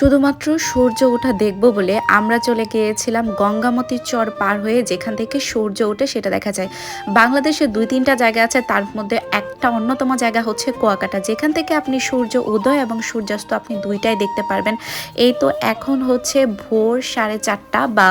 শুধুমাত্র সূর্য ওঠা দেখব বলে আমরা চলে গিয়েছিলাম গঙ্গামতির চর পার হয়ে যেখান থেকে সূর্য ওঠে সেটা দেখা যায়। বাংলাদেশে দুই তিনটা জায়গা আছে, তার মধ্যে একটা অন্যতম জায়গা হচ্ছে কুয়াকাটা। যেখান থেকে আপনি সূর্য উদয় এবং সূর্যাস্ত আপনি দুইটাই দেখতে পারবেন। এই তো এখন হচ্ছে ভোর সাড়ে চারটা বা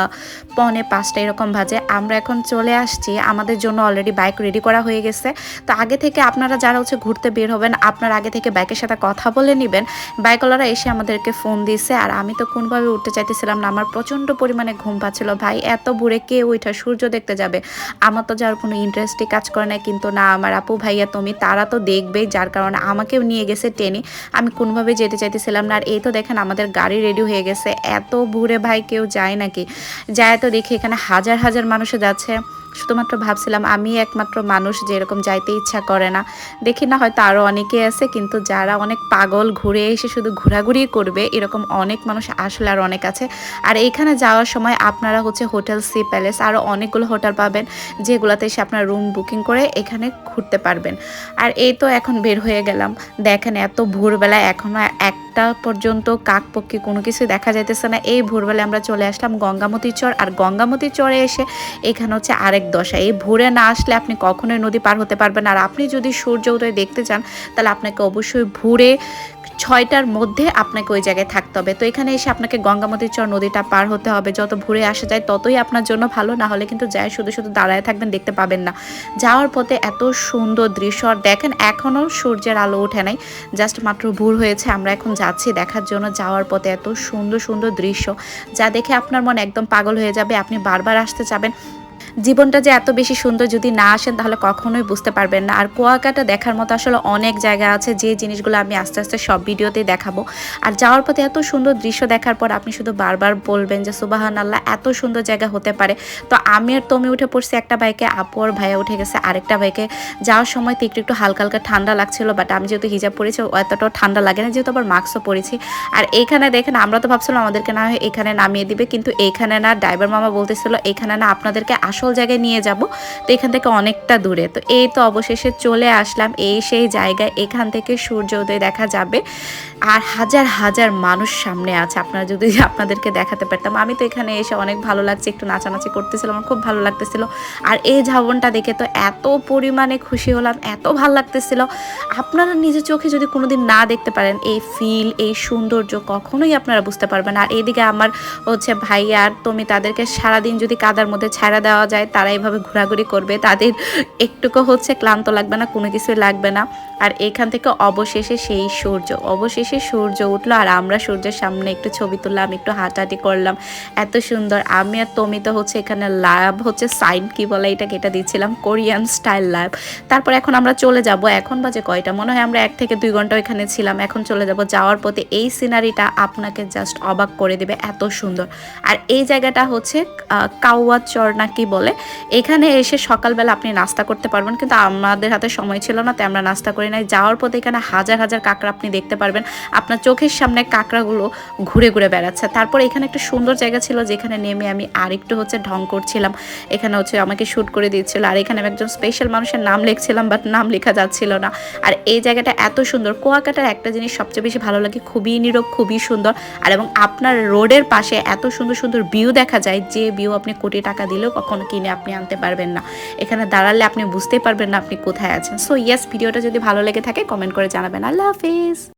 পনে পাঁচটা এরকম বাজে। আমরা এখন চলে আসছি। আমাদের জন্য অলরেডি বাইক রেডি করা হয়ে গেছে। তো আগে থেকে আপনারা যারা হচ্ছে ঘুরতে বের হবেন, আপনার আগে থেকে বাইকের সাথে কথা বলে নেবেন। বাইকওয়ালারা এসে আমাদেরকে ফোন দিয়েছে আর আমি তো কোনোভাবে উঠতে চাইতেছিলাম না। আমার প্রচণ্ড পরিমাণে ঘুম পাচ্ছিল। ভাই, এত ভোরে কে ওইটা সূর্য দেখতে যাবে? আমার তো যাওয়ার কোনো ইন্টারেস্টই কাজ করে না কিন্তু না, আমার আপু, ভাইয়া, তুমি, তারা তো দেখবেই, যার কারণে আমাকেও নিয়ে গেছে টেনে। আমি কোনোভাবে যেতে চাইতেছিলাম না। আর এই তো দেখেন, আমাদের গাড়ি রেডি হয়ে গেছে। এত ভোরে ভাই কেউ যায় নাকি? যায় তো দেখি, এখানে হাজার হাজার মানুষে যাচ্ছে। শুধুমাত্র ভাবছিলাম আমি একমাত্র মানুষ যে এরকম যাইতে ইচ্ছা করে না। দেখি না হয়তো আরও অনেকে আছে, কিন্তু যারা অনেক পাগল ঘুরে এসে শুধু ঘোরাঘুরি করবে, এরকম অনেক মানুষ আসলে আর অনেক আছে। আর এইখানে যাওয়ার সময় আপনারা হচ্ছে হোটেল, সি প্যালেস আরও অনেকগুলো হোটেল পাবেন, যেগুলোতে এসে আপনার রুম বুকিং করে এখানে ঘুরতে পারবেন। আর এই তো এখন বের হয়ে গেলাম। দেখেন এত ভোরবেলা এখনও একটা পর্যন্ত কাক পক্ষী কোনো কিছু দেখা যাইতেছে না। এই ভোরবেলায় আমরা চলে আসলাম গঙ্গামতি চর, আর গঙ্গামতি চরে এসে এখানে হচ্ছে আরেক দশা। এই ভোরে না আসলে আপনি কখনোই নদী পার হতে পারবেন আর আপনি যদি সূর্য উদয় দেখতে চান, তাহলে আপনাকে অবশ্যই ভোরে ছয়টার মধ্যে আপনাকে ওই জায়গায় থাকতে হবে। তো এখানে এসে আপনাকে গঙ্গামতির চর নদীটা পার হতে হবে। যত ভোরে আসা যায়, ততই আপনার জন্য ভালো। না হলে কিন্তু যায়, শুধু শুধু দাঁড়ায় থাকবেন, দেখতে পাবেন না। যাওয়ার পথে এত সুন্দর দৃশ্য, আর দেখেন এখনও সূর্যের আলো ওঠে নাই। জাস্ট মাত্র ভোর হয়েছে, আমরা এখন যাচ্ছি দেখার জন্য, যাওয়ার পথে এত সুন্দর সুন্দর দৃশ্য, যা দেখে আপনার মন একদম পাগল হয়ে যাবে। আপনি বারবার আসতে চাবেন। জীবনটা যে এত বেশি সুন্দর যদি না আসেন, তাহলে কখনোই বুঝতে পারবেন না। আর কুয়াকাটা দেখার মতো আসলে অনেক জায়গা আছে, যে জিনিসগুলো আমি আস্তে আস্তে সব ভিডিওতেই দেখাবো। আর যাওয়ার পথে এত সুন্দর দৃশ্য দেখার পর আপনি শুধু বারবার বলবেন যে সুবাহান আল্লাহ এত সুন্দর জায়গা হতে পারে। তো আমি আর তুমি উঠে পড়ছি একটা বাইকে, আপু আর ভাইয়া উঠে গেছে আরেকটা বাইকে। যাওয়ার সময় তো একটু একটু হালকা হালকা ঠান্ডা লাগছিল বাট আমি যেহেতু হিজাব পরেছি এতটাও ঠান্ডা লাগে না, যেহেতু আবার মাস্কও পরেছি। আর এইখানে দেখেন, আমরা তো ভাবছিলাম আমাদেরকে না হয় এখানে নামিয়ে দিবে, কিন্তু এইখানে না ড্রাইভার মামা বলতেছিল, এখানে না, আপনাদেরকে আসল জায়গায় নিয়ে যাব, তো এখান থেকে অনেকটা দূরে। তো এই তো অবশেষে চলে আসলাম, এই সেই জায়গায় এখান থেকে সূর্য উদয় দেখা যাবে। আর হাজার হাজার মানুষ সামনে আছে, আপনারা যদি আপনাদেরকে দেখাতে পারতাম। আমি তো এখানে এসে অনেক ভালো লাগছে, একটু নাচানাচি করতেছিলাম, আমার খুব ভালো লাগতেছিল। আর এই ঝাবনটা দেখে তো এত পরিমাণে খুশি হলাম, এত ভালো লাগতেছিল। আপনারা নিজের চোখে যদি কোনোদিন না দেখতে পারেন, এই ফিল এই সৌন্দর্য কখনোই আপনারা বুঝতে পারবেন আর এইদিকে আমার হচ্ছে ভাই আর তুমি তাদেরকে সারাদিন যদি কাদার মধ্যে ছাড়া দেওয়া যায়, তারা এভাবে ঘোরাঘুরি করবে। তাদের একটুকু হচ্ছে ক্লান্ত লাগবে না, কোনো কিছুই লাগবে না। আর এখান থেকে অবশেষে সেই সূর্য, অবশেষে সূর্য উঠল আর আমরা সূর্যের সামনে একটু ছবি তুললাম, একটু হাঁটাহাঁটি করলাম। এত সুন্দর। আমি আর তুমি তো হচ্ছে এখানে লাভ হচ্ছে সাইন কি বলে এটাকে এটা দিচ্ছিলাম কোরিয়ান স্টাইল লাভ তারপর এখন আমরা চলে যাব। এখন বাজে কয়টা? মনে হয় আমরা এক থেকে দুই ঘণ্টা এখানে ছিলাম। এখন চলে যাব। যাওয়ার পথে এই সিনারিটা আপনাকে জাস্ট অবাক করে দেবে। এত সুন্দর। আর এই জায়গাটা হচ্ছে কাউয়া চর না কি বলে। এখানে এসে সকালবেলা আপনি নাস্তা করতে পারবেন, কিন্তু আমাদের হাতে সময় ছিল না, তাই আমরা নাস্তা করি নাই। যাওয়ার পথে এখানে হাজার হাজার কাঁকড়া আপনি দেখতে পারবেন। আপনার চোখের সামনে কাঁকড়াগুলো ঘুরে ঘুরে বেড়াচ্ছে। তারপর এখানে একটা সুন্দর জায়গা ছিল, যেখানে নেমে আমি আরেকটু হচ্ছে ঢং করছিলাম। এখানে হচ্ছে আমাকে শ্যুট করে দিচ্ছিল। আর এখানে আমি একজন স্পেশাল মানুষের নাম লিখছিলাম বাট নাম লেখা যাচ্ছিল না। আর এই জায়গাটা এত সুন্দর। কুয়াকাটার একটা জিনিস সবচেয়ে বেশি ভালো লাগে, খুবই নীরব, খুবই সুন্দর। আর এবং আপনার রোডের পাশে এত সুন্দর সুন্দর ভিউ দেখা যায়, যে ভিউ আপনি কোটি টাকা দিলেও কখনো কিনে আপনি আনতে পারবেন না। এখানে দাঁড়ালে আপনি বুঝতেই পারবেন না আপনি কোথায় আছেন। সো ইয়েস ভিডিওটা যদি ভালো লেগে থাকে কমেন্ট করে জানাবেন। আল্লাহ হাফিজ!